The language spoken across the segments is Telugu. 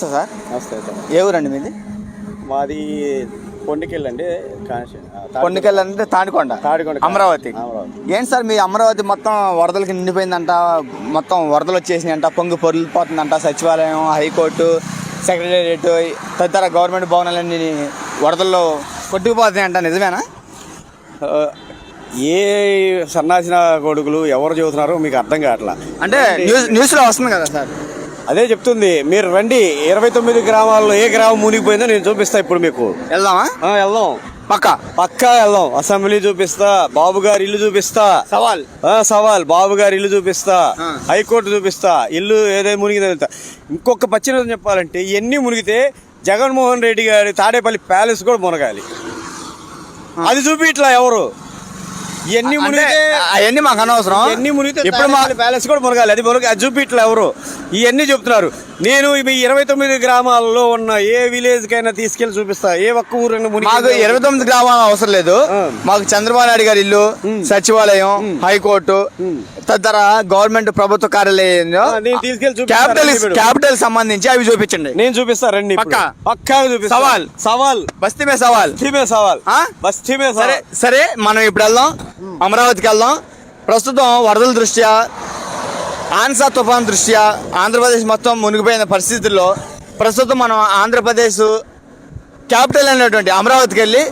నమస్తే సార్. నమస్తే సార్. ఏ ఊరండి మీది? మాది కొండకెళ్ళండి కొండకెళ్ళ అంటే తాడికొండ. తాడికొండ. అమరావతి. ఏంటి సార్ మీ అమరావతి మొత్తం వరదలకి నిండిపోయిందంట మొత్తం వరదలు వచ్చేసినాయంట పొంగు పొరిలిపోతుందంట సచివాలయం హైకోర్టు సెక్రటేరియట్ తదితర గవర్నమెంట్ భవనాలన్నీ వరదల్లో కొట్టుకుపోతున్నాయంట నిజమేనా? ఏ సన్నాసిన కొడుకులు ఎవరు చెబుతున్నారో మీకు అర్థం కావట్లా. అంటే న్యూస్ న్యూస్లో వస్తుంది కదా సార్. అదే చెప్తుంది. మీరు రండి. ఇరవై తొమ్మిది గ్రామాల్లో ఏ గ్రామం మునిగిపోయిందో నేను చూపిస్తా ఇప్పుడు మీకు. వెళ్దామా? ఆ, వెళ్దాం. పక్క? పక్కా వెళ్దాం. అసెంబ్లీ చూపిస్తా. బాబు గారి ఇల్లు చూపిస్తా. సవాల్. ఆ, సవాల్. బాబు గారి ఇల్లు చూపిస్తా. ఆ. హైకోర్టు చూపిస్తా. ఇల్లు ఏదైతే మునిగిందో తెలుస్తా. ఇంకొక పచ్చిన చెప్పాలంటే ఇవన్నీ మునిగితే జగన్మోహన్ రెడ్డి గారి తాడేపల్లి ప్యాలెస్ కూడా మునగాలి. అది చూపి ఇట్లా ఎవరు? మునిగితే అవన్నీ మాకు అనవసరం. ఇవన్నీ మునిగితే ఇప్పుడు మా ప్యాలెస్ కూడా మునగాలి. అది మునగ అది చూపి ఇట్లా ఎవరు. ఇవన్నీ చెప్తున్నారు. నేను ఈ ఇరవై తొమ్మిది గ్రామాల్లో ఉన్న ఏ విలేజ్ కైనా తీసుకెళ్ళి చూపిస్తా. ఏ ఒక్క మునిగి మాకు ఇరవై తొమ్మిది గ్రామాలు అవసరం లేదు. మాకు చంద్రబాబు నాయుడు గారి ఇల్లు సచివాలయం హైకోర్టు తదితర గవర్నమెంట్ ప్రభుత్వ కార్యాలయంలో చూపిస్తా. క్యాపిటల్. క్యాపిటల్ సంబంధించి అవి చూపించండి. నేను చూపిస్తా రండి. పక్కా? చూపిస్తా. సవాల్. సవాల్. బస్తీ మే సవాల్. బస్తీమే సవాల్? బస్తీమే సరే సరే మనం ఇప్పుడు వెళ్దాం. అమరావతికి వెళ్దాం. ప్రస్తుతం వరదల దృష్ట్యా ఆన్సా తుఫాన్ దృష్ట్యా ఆంధ్రప్రదేశ్ మొత్తం మునిగిపోయిన పరిస్థితుల్లో ప్రస్తుతం మనం ఆంధ్రప్రదేశ్ క్యాపిటల్ అయినటువంటి అమరావతికి వెళ్ళి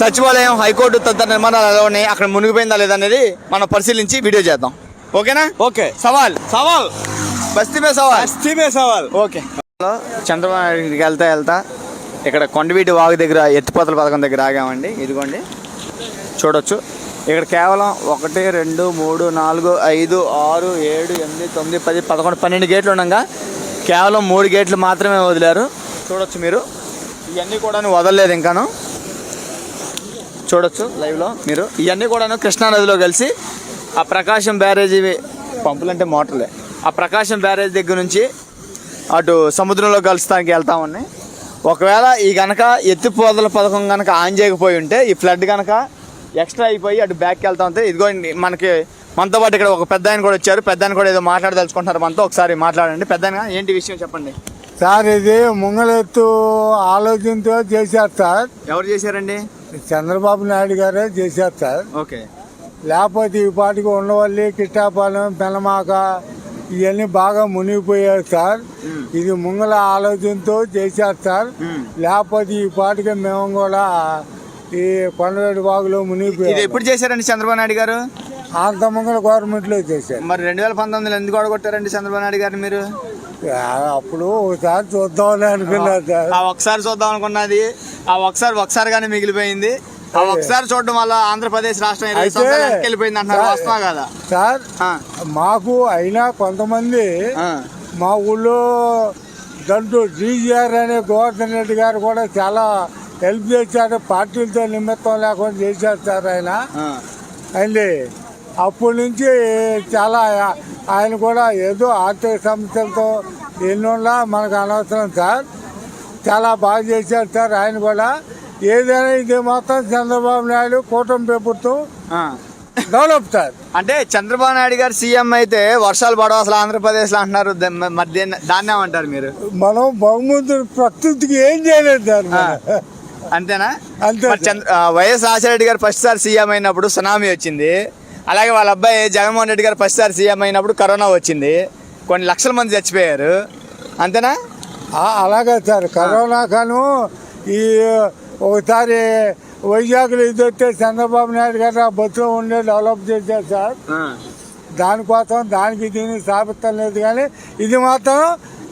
సచివాలయం హైకోర్టు తదితర నిర్మాణాలు ఎలా ఉన్నాయి అక్కడ మునిగిపోయిందా లేదా అనేది మనం పరిశీలించి వీడియో చేద్దాం. ఓకేనా? ఓకే. సవాల్. సవాల్. బస్తీ మే సవాల్. బస్తీమే సవాల్. ఓకే. చంద్రబాబు నాయుడికి వెళ్తా వెళ్తా. ఇక్కడ కొండవీటి వాగు దగ్గర ఎత్తిపోతల పథకం దగ్గర ఆగామండి. ఇదిగోండి. చూడొచ్చు. ఇక్కడ కేవలం ఒకటి రెండు మూడు నాలుగు ఐదు ఆరు ఏడు ఎనిమిది తొమ్మిది పది పదకొండు పన్నెండు గేట్లు ఉండగా. కేవలం మూడు గేట్లు మాత్రమే వదిలారు. చూడొచ్చు మీరు. ఇవన్నీ కూడా వదలలేదు ఇంకాను. చూడొచ్చు లైవ్లో మీరు. ఇవన్నీ కూడాను కృష్ణానదిలో కలిసి ఆ ప్రకాశం బ్యారేజీ పంపులంటే మోటార్లే. ఆ ప్రకాశం బ్యారేజ్ దగ్గర నుంచి అటు సముద్రంలో కలుస్తానికి వెళ్తా ఉన్నాయి. ఒకవేళ ఈ గనక ఎత్తిపోదల పథకం కనుక ఆన్ చేయకపోయి ఉంటే ఈ ఫ్లడ్ కనుక ఎక్స్ట్రా అయిపోయి అటు బ్యాక్కి వెళ్తా ఉంటే ఇదిగో మనకి మనతో పాటు ఇక్కడ ఒక పెద్ద ఆయన కూడా వచ్చారు. పెద్ద ఆయన కూడా ఏదో మాట్లాడదలుచుకుంటున్నారు మనతో. ఒకసారి మాట్లాడండి. పెద్ద ఏంటి విషయం చెప్పండి. సార్ ఇది ముంగలెత్తు ఆలోచనతో చేశారు సార్. ఎవరు చేశారండి? చంద్రబాబు నాయుడు గారే చేశారు సార్. ఓకే. లేకపోతే ఈ పాటికి ఉండవల్లి కిట్టాపాలెం పెనమాక ఇవన్నీ బాగా మునిగిపోయారు సార్. ఇది ముంగల ఆలోచనతో చేశారు సార్. లేకపోతే ఈ పాటికి మేము కూడా ఈ కొండవేడి బాగులో ఇది మునిగిపోయాం ఎప్పుడు చేశారండి చంద్రబాబు నాయుడు గారు? అంత ముంగల గవర్నమెంట్లో చేశారు. మరి రెండు వేల పంతొమ్మిదిలో ఎందుకు ఓడగొట్టారండి చంద్రబాబు నాయుడు గారిని మీరు? అప్పుడు ఒకసారి చూద్దామని అనుకున్నారు సార్. ఆ ఒకసారి చూద్దాం అనుకున్నది. ఆ ఒకసారి ఒకసారిగానే మిగిలిపోయింది. ఆ ఒకసారి చూడడం వల్ల ఆంధ్రప్రదేశ్ రాష్ట్రం ఇరవై వెళ్ళిపోయింది అంటున్నారు వస్తున్నా కదా? సార్ మాకు అయినా కొంతమంది మా ఊళ్ళో దంటూ డీజీఆర్ అనే గోవర్ధన్ రెడ్డి గారు కూడా చాలా హెల్ప్ చేశారు పార్టీలతో నిమిత్తం లేకుండా చేశారు సార్ ఆయన. అండి అప్పటి నుంచి చాలా ఆయన కూడా ఏదో ఆర్థిక సమస్యలతో ఎన్నున్నా మనకు అనవసరం సార్. చాలా బాగా చేశారు సార్ ఆయన కూడా. ఏదైనా ఇది మొత్తం చంద్రబాబు నాయుడు కూటమి ప్రభుత్వం. Develop sir. అంటే చంద్రబాబు నాయుడు గారు సీఎం అయితే వర్షాలు పడవు అసలు ఆంధ్రప్రదేశ్లో అంటున్నారు. మరి దేన్ని- దాన్ని ఏమంటారు మీరు. మనం బహుమతులు ప్రకృతికి ఏం చేయలేదు సార్. అంతేనా? అంతే వైఎస్ రాజశేఖర గారు ఫస్ట్ సారి సీఎం అయినప్పుడు సునామీ వచ్చింది. అలాగే వాళ్ళ అబ్బాయి జగన్మోహన్ రెడ్డి గారు ఫస్ట్ సారి సీఎం అయినప్పుడు కరోనా వచ్చింది. కొన్ని లక్షల మంది చచ్చిపోయారు. అంతేనా? అలాగే సార్. కరోనా కాను ఈ ఒకసారి వైజాగ్లో ఇది వస్తే చంద్రబాబు నాయుడు గారు ఆ బస్సులో ఉండే డెవలప్ చేశారు సార్. దానికోసం దానికి దీనికి స్థాపితం లేదు కానీ ఇది మాత్రం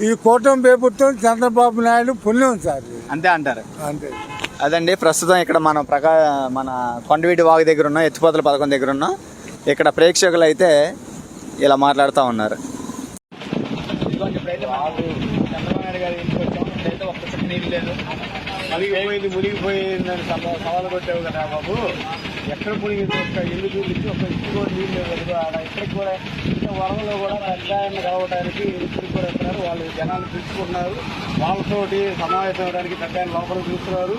ఈ కూటమి ప్రభుత్వం చంద్రబాబు నాయుడు పుణ్యం సార్. అంతే అంటారు. అంతే. అదండి ప్రస్తుతం ఇక్కడ మనం ప్రకా మన కొండవీటి వాగు దగ్గర ఉన్నాం ఎత్తిపోతల పథకం దగ్గర ఉన్నాం ఇక్కడ ప్రేక్షకులు అయితే ఇలా మాట్లాడుతూ ఉన్నారు. మునిగిపోయింది మునిగిపోయిందని సవ- సవాలు కొట్టావు కదా బాబు. ఎక్కడ మునిగింది ఒక ఇల్లు చూపించి ఒక ఇల్లు కూడా నీళ్ళు లేవు కదా ఆడ ఇక్కడికి కూడా ఇంత వరదలో కూడా పెద్ద రావడానికి ఇక్కడికి కూడా వెళ్తున్నారు. వాళ్ళు జనాలు పిలుచుకుంటున్నారు. వాళ్ళతోటి సమావేశం అవడానికి పెద్ద లోపలికి చూస్తున్నారు.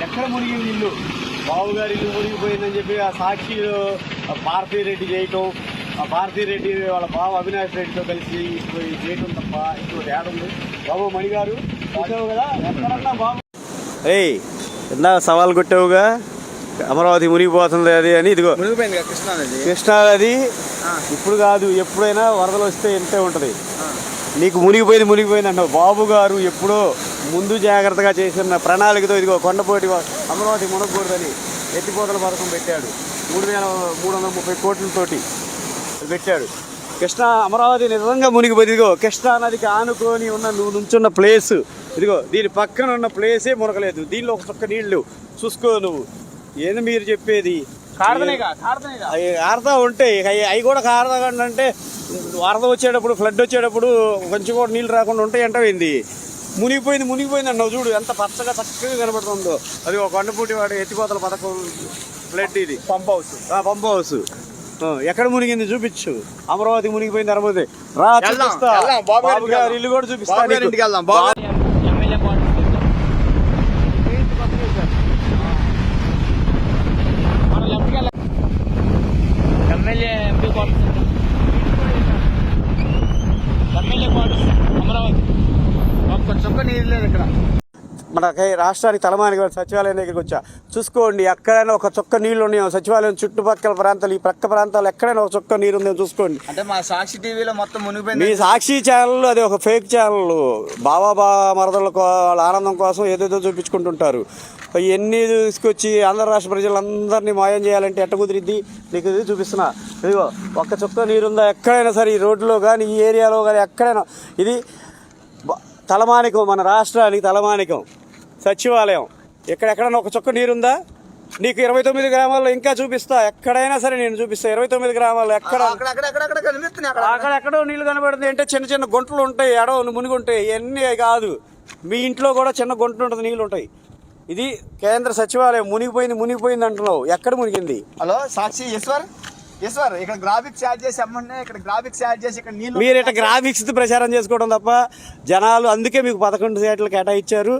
ఎక్కడ మునిగింది ఇల్లు బాబు గారి ఇల్లు మునిగిపోయిందని చెప్పి ఆ సాక్షిలో భారతీ రెడ్డి చేయటం ఆ భారతీ రెడ్డి వాళ్ళ బావ అవినాష్ రెడ్డితో కలిసి చేయటం తప్ప ఇంకోటి ఏడుంది బాబు మణి గారు చూసావు కదా? ఎక్కడన్నా బాబు ఏయ్ ఇందాక సవాల్ కొట్టావుగా? అమరావతి మునిగిపోతుంది అది అని ఇదిగో. మునిగిపోయింది కదా కృష్ణా నది కృష్ణా నది ఇప్పుడు కాదు ఎప్పుడైనా వరదలు వస్తే ఇంతే ఉంటుంది? నీకు మునిగిపోయింది మునిగిపోయింది అంటావు బాబు గారు ఎప్పుడో ముందు జాగ్రత్తగా చేసిన ప్రణాళికతో ఇదిగో కొండపోటి అమరావతి మునగకూడదని ఎత్తిపోతల పథకం పెట్టాడు. మూడు వేల మూడు వందల ముప్పై కోట్లతోటి పెట్టాడు. కృష్ణా అమరావతి నిజంగా మునిగిపోయింది. ఇదిగో కృష్ణా నదికి ఆనుకొని ఉన్న నువ్వు నుంచున్న ప్లేస్. ఇదిగో దీని పక్కన ఉన్న ప్లేసే మునగలేదు. దీనిలో ఒక చొక్క నీళ్ళు. చూసుకో నువ్వు. ఏంది మీరు చెప్పేది? అవి ఆరుతా ఉంటాయి అవి కూడా కారదగండి అంటే వరద వచ్చేటప్పుడు ఫ్లడ్ వచ్చేటప్పుడు కొంచెం కూడా నీళ్ళు రాకుండా ఉంటాయి అంటావేంది మునిగిపోయింది మునిగిపోయింది అన్నావు. చూడు ఎంత పచ్చగా చక్కగా కనబడుతుందో. అది ఒక కొండపూటి వాడు ఎత్తిపోతల పథకం ఫ్లడ్ ఇది. పంప్ హౌస్ ఆ పంప్ హౌస్ ఎక్కడ మునిగింది చూపించు. అమరావతి మునిగిపోయింది అమరావతి రా చూపిస్తా. బాబు గారి. ఇల్లు కూడా చూపిస్తా బాబు గారి నీకు. ఇంటికి వెళ్దాం బాబు ఎమ్మెల్యే క్వార్టర్స్ మనం లెఫ్ట్కి వెళ్ళాలి MLA MP quarters MLA quarters Amaravati ఒక్క చుక్క నీళ్ళు లేదు ఇక్కడ మనకి రాష్ట్రానికి తలమానికి సచివాలయం దగ్గరికి వచ్చా. చూసుకోండి ఎక్కడైనా ఒక చుక్క నీళ్ళు ఉన్నాయో సచివాలయం చుట్టుపక్కల ప్రాంతాలు ఈ ప్రక్క ప్రాంతాలు ఎక్కడైనా ఒక చుక్క నీరు ఉందో చూసుకోండి. అంటే మా సాక్షి టీవీలో మొత్తం మీ మునిగిపోయింది సాక్షి ఛానల్ అది ఒక ఫేక్ ఛానల్ బాబా బా మరదల కో- వాళ్ళ ఆనందం కోసం ఏదేదో చూపించుకుంటుంటారు. ఎన్ని తీసుకొచ్చి ఆంధ్ర రాష్ట్ర ప్రజలందరినీ మాయం చేయాలంటే ఎట్ట కుదిరిద్ది? నీకు ఇది చూపిస్తున్నా. ఇదిగో ఒక్క చుక్క నీరుందా? ఎక్కడైనా సరే ఈ రోడ్లో కానీ ఈ ఏరియాలో కానీ ఎక్కడైనా ఇది తలమానికం మన రాష్ట్రానికి తలమానికం. సచివాలయం. ఎక్కడెక్కడైనా ఒక చుక్క నీరుందా? నీకు ఇరవై తొమ్మిది గ్రామాల్లో ఇంకా చూపిస్తా. ఎక్కడైనా సరే నేను చూపిస్తా. ఇరవై తొమ్మిది గ్రామాల్లో ఎక్కడ? అక్కడ అక్కడ అక్కడ అక్కడ కనిపిస్తున్నాయి అక్కడ. అక్కడ ఎక్కడో నీళ్ళు కనబడుతుంది అంటే చిన్న చిన్న గుంటలు ఉంటాయి. ఎడవ మునిగి ఉంటాయి ఇవన్నీ కాదు. మీ ఇంట్లో కూడా చిన్న గుంట ఉంటుంది నీళ్ళు ఉంటాయి. ఇది కేంద్ర సచివాలయం. మునిగిపోయింది మునిగిపోయింది అంటున్నావు. ఎక్కడ మునిగింది? హలో సాక్షి ఈశ్వర్ ఈశ్వర్ ఇక్కడ గ్రాఫిక్స్ యాడ్ చేసి అమ్మంటే ఇక్కడ గ్రాఫిక్స్ యాడ్ చేసి ఇక్కడ నీళ్ళు మీరు ఇట్లా గ్రాఫిక్స్ ప్రచారం చేసుకోవడం తప్ప జనాలు అందుకే మీకు పదకొండు సీట్లు కేటాయించారు.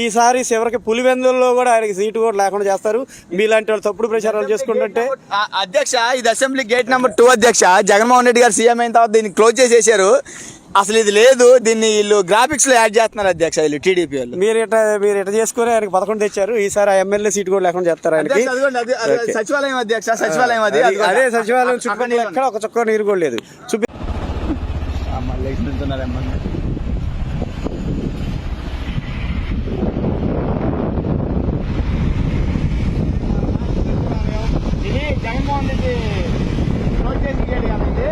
ఈసారి చివరికి పులివెందుల్లో కూడా ఆయనకి సీటు కూడా లేకుండా చేస్తారు. మీలాంటి వాళ్ళు తప్పుడు ప్రచారాలు చేసుకుంటుంటే అధ్యక్ష ఇది అసెంబ్లీ గేట్ నెంబర్ టూ అధ్యక్ష. జగన్మోహన్ రెడ్డి గారు సీఎం అయిన తర్వాత దీన్ని క్లోజ్ చేసేసారు. అసలు ఇది లేదు దీన్ని వీళ్ళు గ్రాఫిక్స్లో యాడ్ చేస్తున్నారు అధ్యక్ష వీళ్ళు టీడీపీ వాళ్ళు మీరు ఇట్లా మీరు ఇట్లా చేసుకుని ఆయనకి పదకొండు తెచ్చారు ఈసారి ఆ ఎమ్మెల్యే సీట్ కూడా లేకుండా చేస్తారు ఆయనకి అధ్యక్ష, అదిగోండి, అది- అది ఓకే. సచివాలయం అధ్యక్ష సచివాలయం అది అది- అదిగోండి. అదే సచివాలయం అక్కడ చుట్టుపక్కల ఎక్కడ ఒక చుక్క నీరు కూడా లేదు చూపి. ఇది జగన్మోహన్ రెడ్డి క్లోజ్ చేసి గేట్ కదా ఇది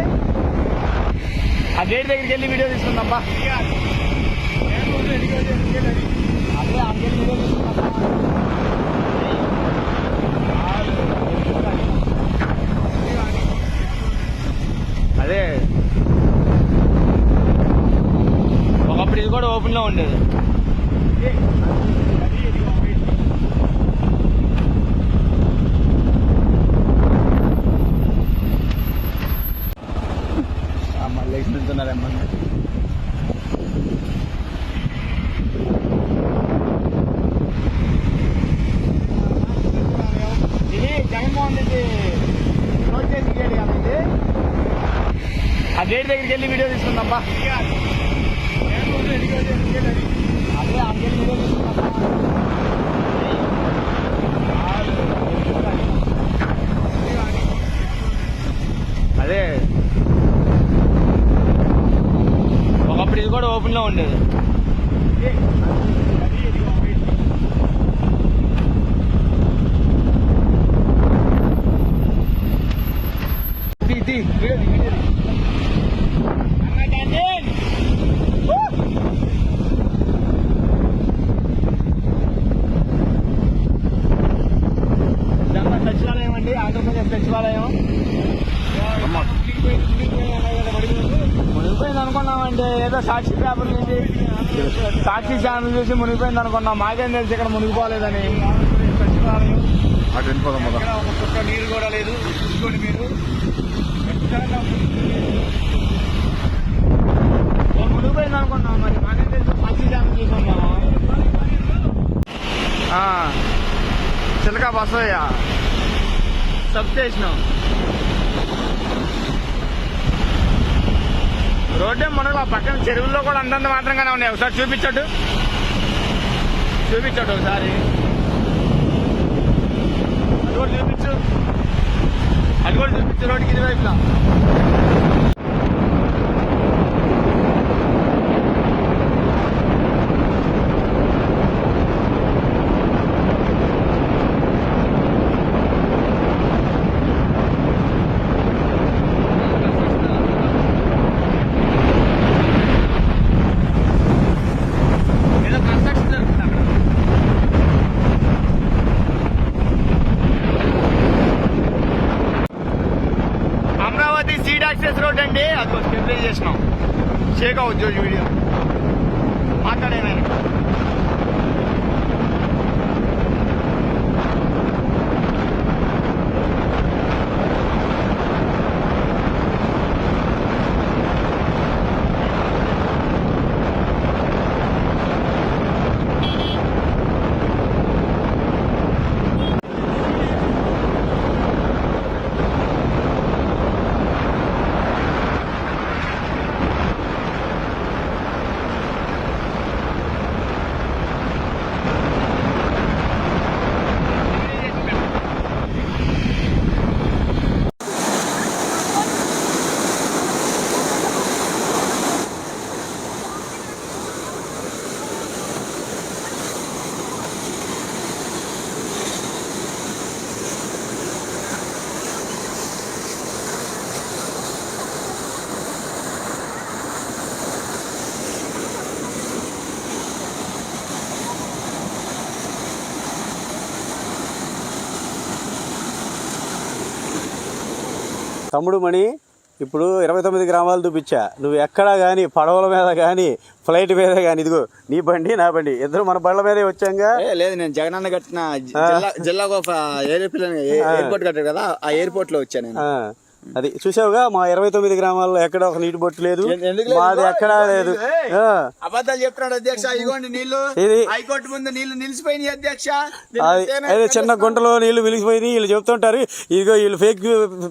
ఆ గేట్ దగ్గరికి వెళ్ళి వీడియో తీసుకుందాం బా అదే ఆ గేట్ వీడియో తీసుకుందాం అదే ఒకప్పుడు ఇది కూడా ఓపెన్లో ఉండేది లేచి మళ్ళీ ఇక్కడ జగన్మోహన్ రెడ్డి క్లోజ్ చేసి గేట్ దగ్గరికి వెళ్ళి వీడియో తీసుకుందాం బా అదే ఆ గేట్ వీడియో తీసుకుందాం అదే ఒకప్పుడు ఇది కూడా ఓపెన్ లో ఉండేది తీ, తీ, వీడియో తీ, వీడియో తీ. ఇదంతా సచివాలయం అండి ఆంధ్రప్రదేశ్ సచివాలయం మునిగిపోయింది అనుకున్నామండి ఏదో సాక్షి పేపర్ నుంచి సాక్షి ఛానల్ చూసి మునిగిపోయింది అనుకున్నాం. మాకేం తెలిసి ఇక్కడ మునిగిపోలేదని. నీరు కూడా లేదు. చూసుకోండి మీరు. మునిగిపోయింది అనుకున్నాం. మరి మాకేం తెలుసు? సాక్షి ఛానల్ చూసుకున్నాము చిలక బసయ్య సబ్ స్టేషన్ రోడ్డే మనకు ఆ పక్కన చెరువుల్లో కూడా అంతంత మాత్రంగానే ఉన్నాయి. ఒకసారి చూపించట్టు చూపించట్టు ఒకసారి. అది కూడా చూపించు. అది కూడా చూపించు రోడ్డుకి ఇరువైపులా వైపులా కన్స్ట్రక్షన్ జరుగుతుంది అక్కడ అమరావతి సీడ్ యాక్సెస్ రోడ్ అండి అది స్టెబిలైజ్ చేసినాం. షేక్ అవ్వచ్చు వీడియో. మాట్లాడేనా తమ్ముడు మణి ఇప్పుడు ఇరవై తొమ్మిది గ్రామాలు చూపించా. నువ్వు ఎక్కడా కానీ పడవల మీద కానీ ఫ్లైట్ మీద కానీ ఇదిగో నీ బండి నా బండి. ఇద్దరు మన బండ్ల మీదే వచ్చాంగా? లేదు నేను జగనన్న కట్టిన జిల్లా జిల్లాకు ఒక ఎయిర్పోర్ట్ కట్టారు కదా ఆ ఎయిర్పోర్ట్లో వచ్చాను నేను. అది చూసావుగా? మా ఇరవై తొమ్మిది గ్రామాల్లో ఎక్కడ ఒక నీటి బొట్టు లేదు? మాది ఎక్కడా లేదు. అబద్ధాలు చెప్తున్నాడు అధ్యక్ష. ఇదిగోండి నీళ్ళు ఇది హైకోర్టు ముందు నీళ్ళు నిలిచిపోయినాయి అధ్యక్ష. అది చిన్న గుంటలో నీళ్ళు వెలిగిపోయి వీళ్ళు చెప్తుంటారు ఇదిగో వీళ్ళు ఫేక్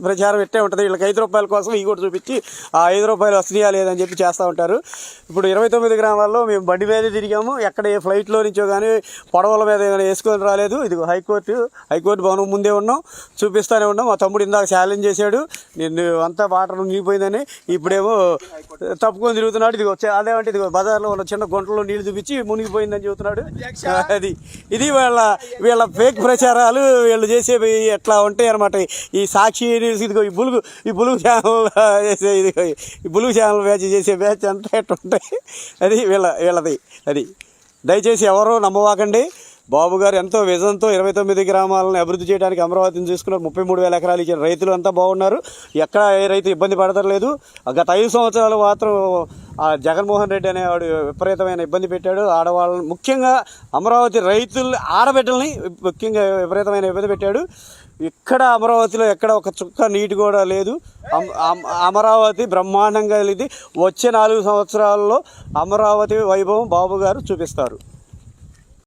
ప్రచారం ఎట్టే ఉంటుంది. వీళ్ళకి ఐదు రూపాయల కోసం ఈ కూడా చూపించి ఆ ఐదు రూపాయలు వస్తున్నాయా లేదని చెప్పి చేస్తూ ఉంటారు. ఇప్పుడు ఇరవై తొమ్మిది గ్రామాల్లో మేము బండి మీదే తిరిగాము. ఎక్కడ ఏ ఫ్లైట్లో నుంచో కానీ పడవల మీద కానీ వేసుకొని రాలేదు. ఇదిగో హైకోర్టు హైకోర్టు భవనం ముందే ఉన్నాం. చూపిస్తానే ఉన్నాం. మా తమ్ముడు ఇందాక ఛాలెంజ్ చేశాడు. నేను అంతా వాటర్ మునిగిపోయిందని ఇప్పుడేమో తప్పుకొని తిరుగుతున్నాడు. ఇదిగో వచ్చే అదేమంటే ఇదిగో బజార్లో ఉన్న చిన్న గుంటలో నీళ్ళు చూపించి మునిగిపోయిందని చెబుతున్నాడు. అది ఇది వీళ్ళ వీళ్ళ ఫేక్ ప్రచారాలు వీళ్ళు చేసేవి ఎట్లా ఉంటాయి అనమాట ఈ సాక్షి న్యూస్ ఇదిగో ఈ బులుగు ఈ బులుగు ఛానల్ చేసే ఇదిగో ఈ బులుగు ఛానల్ బ్యాచ్ చేసే బ్యాచ్ అంతా ఎట్లా ఉంటాయి అది వీళ్ళ వీళ్ళది అది. దయచేసి ఎవరో నమ్మవాకండి. బాబు గారు ఎంతో విజన్తో ఇరవై తొమ్మిది గ్రామాలను అభివృద్ధి చేయడానికి అమరావతిని తీసుకున్నారు ముప్పై మూడు వేల ఎకరాలు ఇచ్చిన రైతులు అంతా బాగున్నారు. ఎక్కడ ఏ రైతు ఇబ్బంది పడతలేదు. గత ఐదు సంవత్సరాలు మాత్రం ఆ జగన్మోహన్ రెడ్డి అనేవాడు విపరీతమైన ఇబ్బంది పెట్టాడు. ఆడవాళ్ళని ముఖ్యంగా అమరావతి రైతులు ఆడబిడ్డల్ని ముఖ్యంగా విపరీతమైన ఇబ్బంది పెట్టాడు. ఇక్కడ అమరావతిలో ఎక్కడ ఒక చుక్క నీటి కూడా లేదు. అమ- అమరావతి బ్రహ్మాండంగా ఇది వచ్చే నాలుగు సంవత్సరాల్లో అమరావతి వైభవం బాబు గారు చూపిస్తారు.